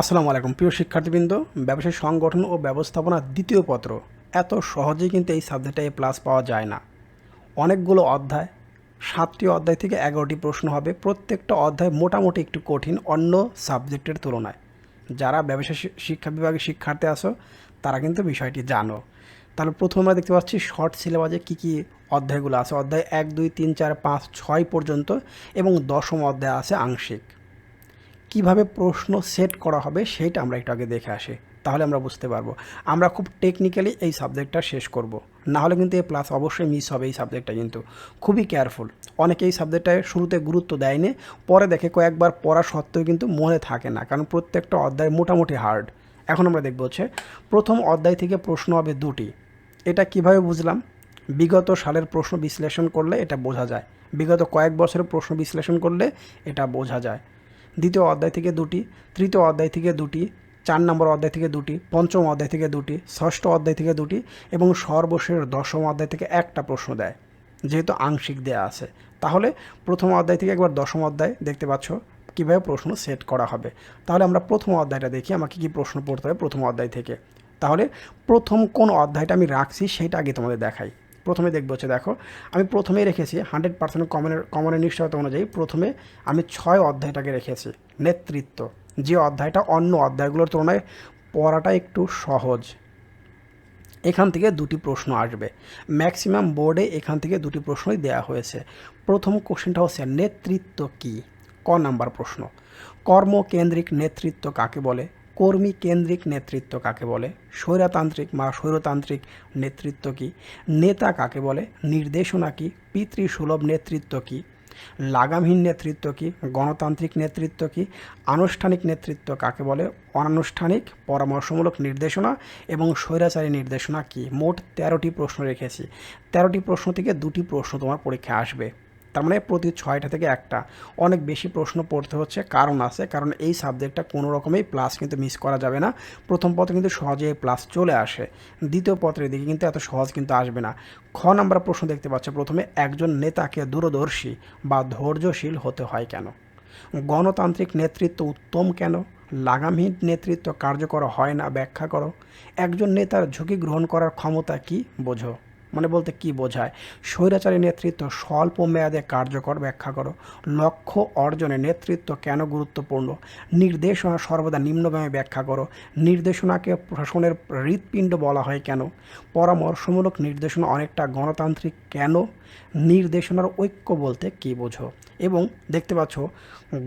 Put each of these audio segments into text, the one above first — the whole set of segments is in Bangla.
আসসালামু আলাইকুম। প্রিয় শিক্ষার্থীবৃন্দ, ব্যবসায় সংগঠন ও ব্যবস্থাপনার দ্বিতীয় পত্র। এত সহজেই কিন্তু এই সাবজেক্টে প্লাস পাওয়া যায় না। অনেকগুলো অধ্যায়, সাতটি অধ্যায় থেকে এগারোটি প্রশ্ন হবে। প্রত্যেকটা অধ্যায় মোটামুটি একটু কঠিন, অন্য সাবজেক্টের তুলনায়। যারা ব্যবসায় শিক্ষা বিভাগে শিক্ষার্থী আসো তারা কিন্তু বিষয়টি জানো। তাহলে প্রথমে আমরা দেখতে পাচ্ছি শর্ট সিলেবাসে কী কী অধ্যায়গুলো আছে। অধ্যায় এক, দুই, তিন, চার, পাঁচ, ছয় পর্যন্ত এবং দশম অধ্যায় আছে আংশিক। কীভাবে প্রশ্ন সেট করা হবে সেটা আমরা একটু আগে দেখে আসি। তাহলে আমরা বুঝতে পারব। আমরা খুব টেকনিক্যালি এই সাবজেক্টটা শেষ করব। না হলে কিন্তু এই প্লাস অবশ্যই মিস হবে এই সাবজেক্টটা কিন্তু। খুবই কেয়ারফুল অনেকে এই সাবজেক্টটায় শুরুতে গুরুত্ব দেয়নি, পরে দেখে কয়েকবার পড়া সত্ত্বেও কিন্তু মনে থাকে না, কারণ প্রত্যেকটা অধ্যায় মোটামুটি হার্ড এখন আমরা দেখব হচ্ছে, প্রথম অধ্যায় থেকে প্রশ্ন হবে দুটি। এটা কীভাবে বুঝলাম? বিগত সালের প্রশ্ন বিশ্লেষণ করলে এটা বোঝা যায়। বিগত কয়েক বছরের প্রশ্ন বিশ্লেষণ করলে এটা বোঝা যায়। দ্বিতীয় অধ্যায় থেকে দুটি, তৃতীয় অধ্যায় থেকে দুটি, চার নম্বর অধ্যায় থেকে দুটি, পঞ্চম অধ্যায় থেকে দুটি, ষষ্ঠ অধ্যায় থেকে দুটি এবং সর্বশেষ দশম অধ্যায় থেকে একটা প্রশ্ন দেয়, যেহেতু আংশিক দেয়া আছে। তাহলে প্রথম অধ্যায় থেকে একবার দশম অধ্যায় দেখতে পাচ্ছ কীভাবে প্রশ্ন সেট করা হবে। তাহলে আমরা প্রথম অধ্যায়টা দেখি, আমাকে কী প্রশ্ন পড়তে হবে প্রথম অধ্যায় থেকে। তাহলে প্রথম কোন অধ্যায়টা আমি রাখছি সেটা আগে তোমাদের দেখাই। প্রথমে দেখব হচ্ছে দেখো। আমি প্রথমেই রেখেছি হান্ড্রেড পার্সেন্ট কমনের কমনের নিশ্চয়তা অনুযায়ী প্রথমে আমি ছয় অধ্যায়টাকে রেখেছি, নেতৃত্ব। যে অধ্যায়টা অন্য অধ্যায়গুলোর তুলনায় পড়াটা একটু সহজ। এখান থেকে দুটি প্রশ্ন আসবে। ম্যাক্সিমাম বোর্ডে এখান থেকে দুটি প্রশ্নই দেওয়া হয়েছে। প্রথম কোশ্চেনটা হচ্ছে, নেতৃত্ব কি? ক নাম্বার প্রশ্ন। কর্মকেন্দ্রিক নেতৃত্ব কাকে বলে? কর্মী কেন্দ্রিক নেতৃত্ব কাকে বলে? স্বৈরতান্ত্রিক বা স্বৈরতান্ত্রিক নেতৃত্ব কি? নেতা কাকে বলে? নির্দেশনা কি? পিতৃসুলভ নেতৃত্ব কি? লাগামহীন নেতৃত্ব কি? গণতান্ত্রিক নেতৃত্ব কি? আনুষ্ঠানিক নেতৃত্ব কাকে বলে? অনানুষ্ঠানিক, পরামর্শমূলক নির্দেশনা এবং স্বৈরাচারী নির্দেশনা কি? মোট তেরোটি প্রশ্ন রেখেছি। তেরোটি প্রশ্ন থেকে দুটি প্রশ্ন তোমার পরীক্ষায় আসবে। তার মানে প্রতি ছয়টা থেকে একটা। অনেক বেশি প্রশ্ন পড়তে হচ্ছে, কারণ আছে, কারণ এই সাবজেক্টটা কোনো রকমেই প্লাস কিন্তু মিস করা যাবে না। প্রথম পত্রে কিন্তু সহজে প্লাস চলে আসে। দ্বিতীয় পত্রের দিকে কিন্তু এত সহজ কিন্তু আসবে না। খ নাম্বার প্রশ্ন দেখতে পাচ্ছ, প্রথমে একজন নেতাকে দূরদর্শী বা ধৈর্যশীল হতে হয় কেন? গণতান্ত্রিক নেতৃত্ব উত্তম কেন? লাগামহীন নেতৃত্ব কার্যকর হয় না, ব্যাখ্যা করো। একজন নেতার ঝুঁকি গ্রহণ করার ক্ষমতা কি? বোঝো। মানে বলতে কি বোঝায়? স্বৈরাচারী নেতৃত্ব স্বল্প মেয়াদে কার্যকর ব্যাখ্যা করো। লক্ষ্য অর্জনে নেতৃত্ব কেন গুরুত্বপূর্ণ? নির্দেশনা সর্বদা নিম্নগামী ব্যাখ্যা করো। নির্দেশনাকে প্রশাসনের হৃৎপিণ্ড বলা হয় কেন? পরামর্শমূলক নির্দেশনা অনেকটা গণতান্ত্রিক কেন? নির্দেশনার ঐক্য বলতে কী বোঝো? এবং দেখতে পাচ্ছ,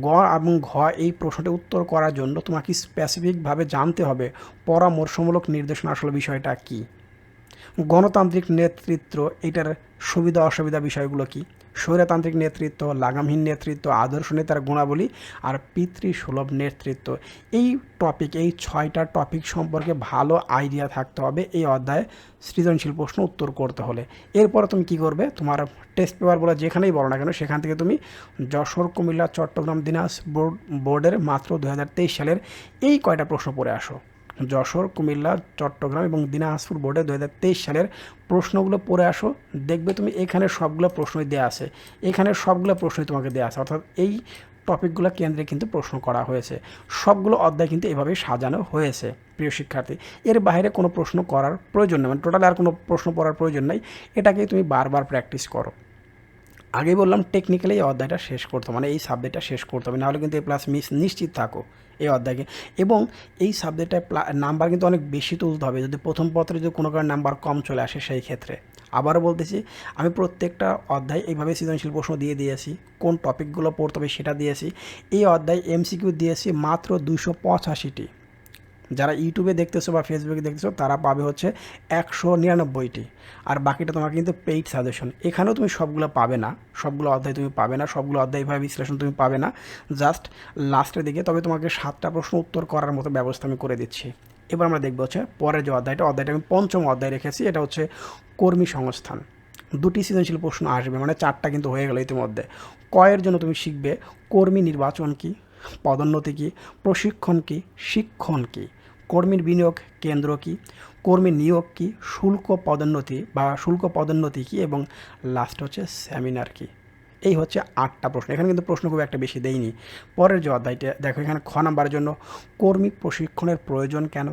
গ এবং ঘ এই প্রশ্নটি উত্তর করার জন্য তোমাকে স্পেসিফিকভাবে জানতে হবে। পরামর্শমূলক নির্দেশনা আসলে বিষয়টা কী? গণতান্ত্রিক নেতৃত্ব, এটার সুবিধা অসুবিধা বিষয়গুলো কি? স্বৈরতান্ত্রিক নেতৃত্ব, লাগামহীন নেতৃত্ব, আদর্শ নেতার গুণাবলী আর পিতৃসুলভ নেতৃত্ব। এই টপিক এই ছয়টা টপিক সম্পর্কে ভালো আইডিয়া থাকতে হবে এই অধ্যায়ে সৃজনশীল প্রশ্ন উত্তর করতে হলে। এরপর তুমি কি করবে? তোমার টেস্ট পেপারগুলো যেখানেই বলো না কেন, সেখান থেকে তুমি যশোর, কুমিল্লা, চট্টগ্রাম দিনাজ বোর্ড বোর্ডের মাত্র দু হাজার তেইশ সালের এই কয়টা প্রশ্ন পড়ে আসো। যশোর, কুমিল্লা, চট্টগ্রাম এবং দিনাজপুর বোর্ডে দু হাজার তেইশ সালের প্রশ্নগুলো পড়ে আসো। দেখবে তুমি এখানে সবগুলো প্রশ্নই দেওয়া আছে। এখানে সবগুলো প্রশ্নই তোমাকে দেওয়া আছে। অর্থাৎ এই টপিকগুলো কেন্দ্রে কিন্তু প্রশ্ন করা হয়েছে। সবগুলো অধ্যায় কিন্তু এভাবে সাজানো হয়েছে, প্রিয় শিক্ষার্থী। এর বাইরে কোনো প্রশ্ন করার প্রয়োজন নেই। মানে টোটাল আর কোনো প্রশ্ন পড়ার প্রয়োজন নেই। এটাকেই তুমি বারবার প্র্যাকটিস করো। আগেই বললাম টেকনিক্যালি এই অধ্যায়টা শেষ করতে মানে এই সাবজেক্টটা শেষ করতে হবে, নাহলে কিন্তু এই প্লাস মিস নিশ্চিত থাকো এই অধ্যায়কে। এবং এই সাবজেক্টটায় নাম্বার কিন্তু অনেক বেশি তুলতে হবে, যদি প্রথম পত্রে যদি কোনো কারণে নাম্বার কম চলে আসে সেই ক্ষেত্রে। আবারও বলতেছি, আমি প্রত্যেকটা অধ্যায় এইভাবে সৃজনশীল প্রশ্ন দিয়ে দিয়েছি, কোন টপিকগুলো পড়তে হবে সেটা দিয়েছি। এই অধ্যায় এমসিকিউ দিয়েছি মাত্র দুশো পঁচাশিটি। যারা ইউটিউবে দেখতেছো বা ফেসবুকে দেখতেছো, তারা পাবে হচ্ছে একশো নিরানব্বইটি। আর বাকিটা তোমার কিন্তু পেইড সাজেশন এখানেও তুমি সবগুলো পাবে না। সবগুলো অধ্যায় তুমি পাবে না। সবগুলো অধ্যায় এভাবে বিশ্লেষণ তুমি পাবে না। জাস্ট লাস্টের দিকে তবে তোমাকে সাতটা প্রশ্ন উত্তর করার মতো ব্যবস্থা আমি করে দিচ্ছি। এবার আমরা দেখব হচ্ছে পরের যে অধ্যায়টা অধ্যায়টা আমি পঞ্চম অধ্যায় রেখেছি, এটা হচ্ছে কর্মী সংস্থান। দুটি সৃজনশীল প্রশ্ন আসবে মানে চারটা কিন্তু হয়ে গেল ইতিমধ্যে। কয়ের জন্য তুমি শিখবে কর্মী নির্বাচন কি, পদোন্নতি কি, প্রশিক্ষণ কি, শিক্ষণ কি। কর্মীর বিনিয়োগ কেন্দ্র কি? কর্মী নিয়োগ কি? শুল্ক পদোন্নতি বা শুল্ক পদোন্নতি কি? এবং লাস্ট হচ্ছে সেমিনার কি? এই হচ্ছে আটটা প্রশ্ন। এখানে কিন্তু প্রশ্ন খুব একটা বেশি দেয়নি পরের যে অধ্যায়টা, দেখো এখানে খ নাম্বারের জন্য কর্মী প্রশিক্ষণের প্রয়োজন কেন?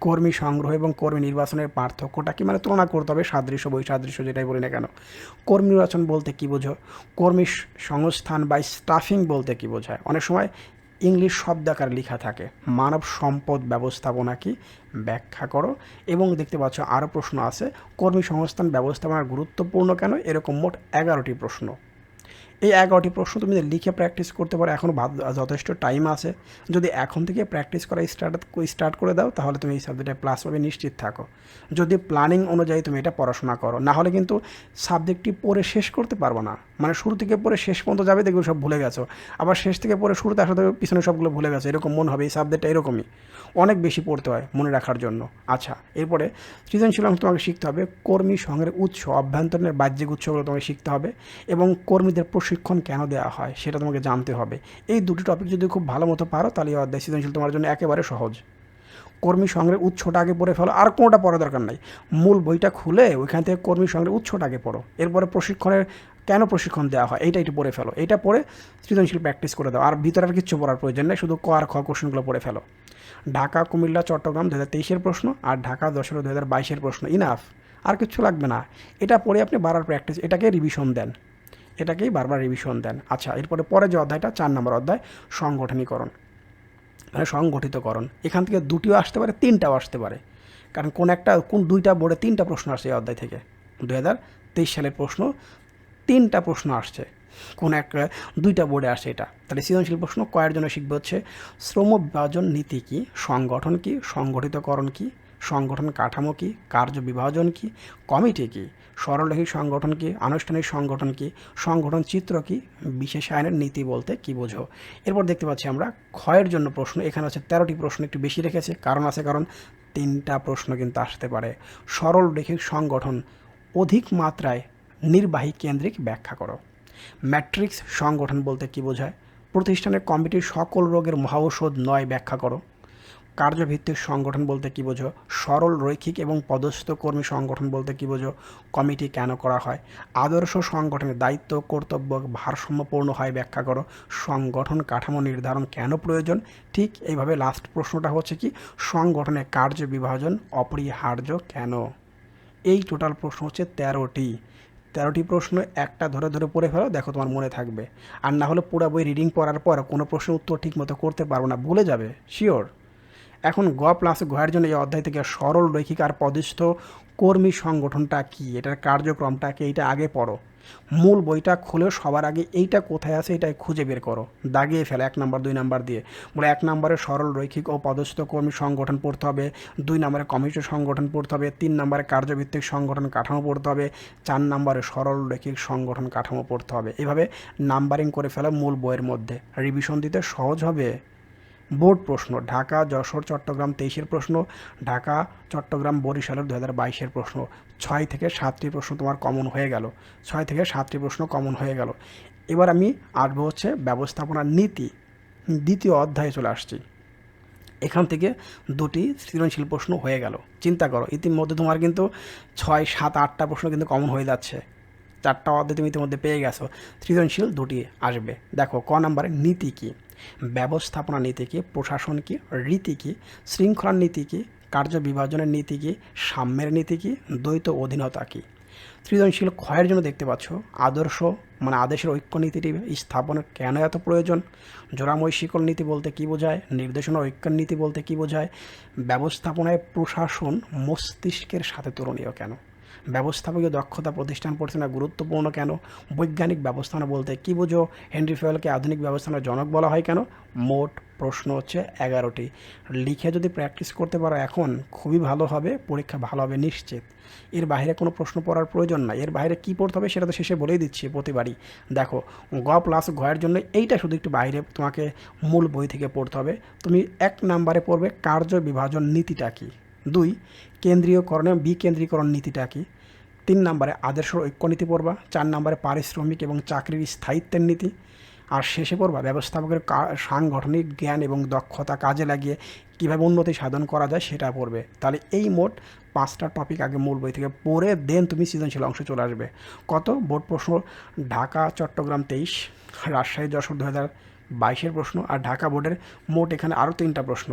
কর্মী সংগ্রহ এবং কর্মী নির্বাচনের পার্থক্যটা কি? মানে তুলনা করতে হবে, সাদৃশ্য, বৈসাদৃশ্য যেটাই বলি না কেন। কর্মী নির্বাচন বলতে কী বোঝো? কর্মী সংস্থান বা স্টাফিং বলতে কী বোঝায়? অনেক সময় ইংলিশ শব্দ আকার লেখা থাকে। মানব সম্পদ ব্যবস্থাপনা কি? ব্যাখ্যা করো। এবং দেখতে পাচ্ছ আরও প্রশ্ন আছে, কর্মী সংস্থান ব্যবস্থাপনার গুরুত্বপূর্ণ কেন? এরকম মোট এগারোটি প্রশ্ন। এই এগারোটি প্রশ্ন তুমি লিখে প্র্যাকটিস করতে পারো এখনও যথেষ্ট টাইম আছে। যদি এখন থেকে প্র্যাকটিস করা স্টার্ট স্টার্ট করে দাও, তাহলে তুমি এই সাবজেক্টে প্লাস পাবে নিশ্চিত থাকো। যদি প্ল্যানিং অনুযায়ী তুমি এটা পড়াশোনা করো, না হলে কিন্তু সাবজেক্টটি পড়ে শেষ করতে পারব না। মানে শুরু থেকে পড়ে শেষ পর্যন্ত যাবে, দেখবে সব ভুলে গেছো। আবার শেষ থেকে পড়ে শুরুতে আসলে পিছনে সবগুলো ভুলে গেছো, এরকম মনে হবে, এই সাবজেক্টটা এরকমই। অনেক বেশি পড়তে হয় মনে রাখার জন্য। আচ্ছা এরপরে সৃজনশীল অংশ তোমাকে শিখতে হবে, কর্মী সংঘের উৎস অভ্যন্তরীণের বাহ্যিক উৎসগুলো তোমাকে শিখতে হবে এবং কর্মীদের প্রশিক্ষণ কেন দেওয়া হয় সেটা তোমাকে জানতে হবে। এই দুটি টপিক যদি খুব ভালো মতো পারো, তাহলে এই অধ্যায় সৃজনশীল তোমার জন্য একেবারে সহজ। কর্মী সংগ্রহের উৎসটা আগে পড়ে ফেলো, আর কোনোটা পড়া দরকার নাই। মূল বইটা খুলে ওইখান থেকে কর্মী সংগ্রহের উৎসটা আগে পড়ো। এরপরে প্রশিক্ষণের কেন প্রশিক্ষণ দেওয়া হয়, এইটা একটু পড়ে ফেলো। এটা পড়ে সৃজনশীল প্র্যাকটিস করে দাও। আর ভিতরে আর কিচ্ছু পড়ার প্রয়োজন নেই, শুধু ক আর খ কোশ্চেনগুলো পড়ে ফেলো। ঢাকা, কুমিল্লা, চট্টগ্রাম দু হাজার তেইশের প্রশ্ন আর ঢাকা দশের দু হাজার বাইশের প্রশ্ন ইনাফ আর কিছু লাগবে না। এটা পড়ে আপনি বারবার প্র্যাকটিস এটাকে রিভিশন দেন। এটাকেই বারবার রিভিশন দেন। আচ্ছা এরপরে পরে যে অধ্যায়টা, চার নম্বর অধ্যায়, সংগঠনীকরণ। মানে সংগঠিতকরণ। এখান থেকে দুটিও আসতে পারে, তিনটাও আসতে পারে। কারণ কোন একটা, কোন দুইটা বোর্ডে তিনটা প্রশ্ন আসছে এই অধ্যায় থেকে। দু হাজার তেইশ সালের প্রশ্ন, তিনটা প্রশ্ন আসছে। কোন এক, দুইটা বোর্ডে আসে এটা। তাহলে সৃজনশীল প্রশ্ন কয়ের জন্য শিখবে হচ্ছে, শ্রম বিভাজন নীতি কী, সংগঠন কী, সংগঠিতকরণ কী, সংগঠন কাঠামো কী, কার্য বিভাজন কী, কমিটি কী সরলরৈখিক সংগঠন কী, আনুষ্ঠানিক সংগঠন কী, সংগঠন চিত্র কী, বিশেষ আইনের নীতি বলতে কী বোঝো? এরপর দেখতে পাচ্ছি আমরা ক্ষয়ের জন্য প্রশ্ন, এখানে হচ্ছে তেরোটি প্রশ্ন একটু বেশি রেখেছে, কারণ আছে কারণ তিনটা প্রশ্ন কিন্তু আসতে পারে। সরল রেখিক সংগঠন অধিক মাত্রায় নির্বাহী কেন্দ্রিক ব্যাখ্যা করো। ম্যাট্রিক্স সংগঠন বলতে কী বোঝায়? প্রতিষ্ঠানের কমিটির সকল রোগের মহাঔষধ নয় ব্যাখ্যা করো। কার্যভিত্তিক সংগঠন বলতে কী বোঝো? সরল, রৈখিক এবং পদস্থ কর্মী সংগঠন বলতে কী বোঝো? কমিটি কেন করা হয়? আদর্শ সংগঠনের দায়িত্ব, কর্তব্য ভারসাম্যপূর্ণ হয় ব্যাখ্যা করো। সংগঠন কাঠামো নির্ধারণ কেন প্রয়োজন? ঠিক এইভাবে লাস্ট প্রশ্নটা হচ্ছে কি সংগঠনের কার্য বিভাজন অপরিহার্য কেন? এই টোটাল প্রশ্ন হচ্ছে তেরোটি। তেরোটি প্রশ্ন একটা ধরে ধরে পড়ে ফেলো, দেখো তোমার মনে থাকবে। আর না হলে পুরো বই রিডিং পড়ার পর কোনো প্রশ্নের উত্তর ঠিক মতো করতে পারব না, ভুলে যাবে শিওর এখন গ প্লাস গয়ের জন্য এই অধ্যায় থেকে সরল রৈখিক আর পদস্থ কর্মী সংগঠনটা কি? এটার কার্যক্রমটা কি? এইটা আগে পড়ো। মূল বইটা খুলেও সবার আগে এইটা কোথায় আছে এটাই খুঁজে বের করো। দাগিয়ে ফেলে, এক নাম্বার, দুই নাম্বার দিয়ে। বলে এক নম্বরে সরল রৈখিক ও পদস্থ কর্মী সংগঠন পড়তে হবে, দুই নম্বরে কমিটি সংগঠন পড়তে হবে, তিন নম্বরে কার্যভিত্তিক সংগঠন কাঠামো পড়তে হবে, চার নম্বরে সরল রৈখিক সংগঠন কাঠামো পড়তে হবে। এভাবে নাম্বারিং করে ফেলা মূল বইয়ের মধ্যে। রিভিশন দিতে সহজ হবে? বোর্ড প্রশ্ন, ঢাকা, যশোর, চট্টগ্রাম তেইশের প্রশ্ন, ঢাকা, চট্টগ্রাম, বরিশালের দু হাজার বাইশের প্রশ্ন। ছয় থেকে সাতটি প্রশ্ন তোমার কমন হয়ে গেল। ছয় থেকে সাতটি প্রশ্ন কমন হয়ে গেল। এবার আমি আসব হচ্ছে ব্যবস্থাপনার নীতি। দ্বিতীয় অধ্যায়ে চলে আসছি। এখান থেকে দুটি সৃজনশীল প্রশ্ন হয়ে গেল। চিন্তা করো, ইতিমধ্যে তোমার কিন্তু ছয়, সাত, আটটা প্রশ্ন কিন্তু কমন হয়ে যাচ্ছে। চারটা অধ্যায় তুমি ইতিমধ্যে পেয়ে গেছো। সৃজনশীল দুটি আসবে। দেখো, ক নাম্বারে নীতি কী? ব্যবস্থাপনা নীতি কী প্রশাসন কী রীতি কী শৃঙ্খলার নীতি কী কার্য বিভাজনের নীতি কী সাম্যের নীতি কী দ্বৈত অধীনতা কী সৃজনশীল ক্ষয়ের জন্য দেখতে পাচ্ছ, আদর্শ মানে আদেশের ঐক্য নীতিটি স্থাপনের কেন এত প্রয়োজন? জোড়াময় শিকল নীতি বলতে কী বোঝায়? নির্দেশনা ঐক্যের নীতি বলতে কী বোঝায়? ব্যবস্থাপনায় প্রশাসন মস্তিষ্কের সাথে তুলনীয় কেন? ব্যবস্থাপকীয় দক্ষতা প্রতিষ্ঠান পরিচালনা গুরুত্বপূর্ণ কেন? বৈজ্ঞানিক ব্যবস্থাপনা বলতে কী বোঝো? হেনরি ফেলকে আধুনিক ব্যবস্থাপনার জনক বলা হয় কেন? মোট প্রশ্ন হচ্ছে এগারোটি। লিখে যদি প্র্যাকটিস করতে পারো এখন, খুবই ভালো হবে, পরীক্ষা ভালো হবে নিশ্চিত। এর বাইরে কোনো প্রশ্ন পড়ার প্রয়োজন নাই। এর বাইরে কী পড়তে হবে সেটা তো শেষে বলেই দিচ্ছি প্রতিবারই। দেখো, গ প্লাস গয়ের জন্য এইটা শুধু একটু বাইরে তোমাকে মূল বই থেকে পড়তে হবে। তুমি এক নাম্বারে পড়বে কার্য বিভাজন নীতিটা কী? দুই, কেন্দ্রীয়করণে বিকেন্দ্রীকরণ নীতিটা কী? তিন নম্বরে আদর্শ ঐক্যনীতি পড়বা, চার নম্বরে পারিশ্রমিক এবং চাকরির স্থায়িত্বের নীতি, আর শেষে পড়বা ব্যবস্থাপকের সাংগঠনিক জ্ঞান এবং দক্ষতা কাজে লাগিয়ে কীভাবে উন্নতি সাধন করা যায় সেটা পড়বে। তাহলে এই মোট পাঁচটা টপিক আগে মূল বই থেকে পড়ে দেন তুমি সৃজনশীল অংশ চলে আসবে। কত? বোর্ড প্রশ্ন, ঢাকা, চট্টগ্রাম তেইশ, রাজশাহী, যশোর দু হাজার বাইশের প্রশ্ন, আর ঢাকা বোর্ডের মোট এখানে আরও তিনটা প্রশ্ন,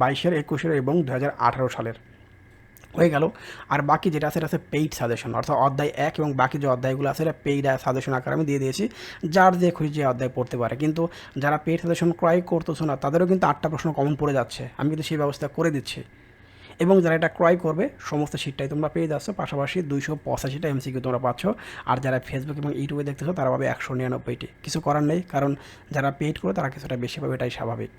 বাইশের, একুশের এবং দু হাজার আঠারো সালের। হয়ে গেল। আর বাকি যেটা আছে, এটা আছে পেইড সাজেশন অর্থাৎ অধ্যায় এক এবং বাকি যে অধ্যায়গুলো আছে, এটা পেইড সাজেশন আকারে আমি দিয়ে দিয়েছি। যার যে খুশি যে অধ্যায় পড়তে পারে। কিন্তু যারা পেইড সাজেশন ক্রয় করতেছো না, তাদেরও কিন্তু আটটা প্রশ্ন কমন পড়ে যাচ্ছে। আমি কিন্তু সেই ব্যবস্থা করে দিচ্ছি। এবং যারা এটা ক্রয় করবে, সমস্ত সিটটাই তোমরা পেয়ে যাচ্ছ। পাশাপাশি দুইশো পঁচাশিটা এমসিকিউ তোমরা পাচ্ছ। আর যারা ফেসবুক এবং ইউটিউবে দেখতেছো, তারা পাবে একশো নিরানব্বইটি। কিছু করার নেই, কারণ যারা পেইড করে তারা কিছুটা বেশি পাবে, এটাই স্বাভাবিক।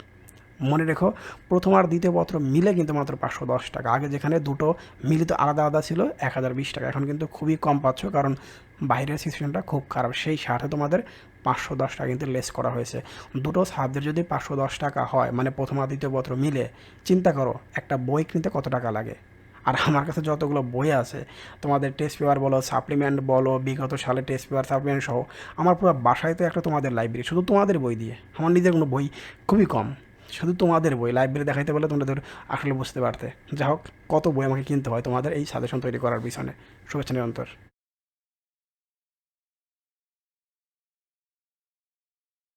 মনে রেখো, প্রথম আর দ্বিতীয় পত্র মিলে কিন্তু মাত্র পাঁচশো দশ টাকা। আগে যেখানে দুটো মিলিত আলাদা আলাদা ছিল, এক হাজার বিশ টাকা। এখন কিন্তু খুবই কম পাচ্ছ, কারণ বাইরের সিচুয়েশনটা খুব খারাপ। সেই সাথে তোমাদের পাঁচশো দশ টাকা কিন্তু লেস করা হয়েছে। দুটো সাবজেক্ট যদি পাঁচশো দশ টাকা হয় মানে প্রথম আর দ্বিতীয় পত্র মিলে, চিন্তা করো, একটা বই কিনতে কত টাকা লাগে? আর আমার কাছে যতগুলো বই আছে, তোমাদের টেস্ট পেপার বলো সাপ্লিমেন্ট বলো, বিগত সালে টেস্ট পেপার সাপ্লিমেন্ট সহ, আমার পুরো বাসায় তো একটা তোমাদের লাইব্রেরি শুধু তোমাদের বই দিয়ে। আমার নিজের কোনো বই খুবই কম। শুধু তোমাদের বই লাইব্রেরি দেখাইতে বলে ধরো আসলে বুঝতে পারতে। যা হোক কত বই আমাকে কিনতে হয় তোমাদের এই সাজেশন তৈরি করার পিছনে। শুভেচ্ছা, নিরন্তর।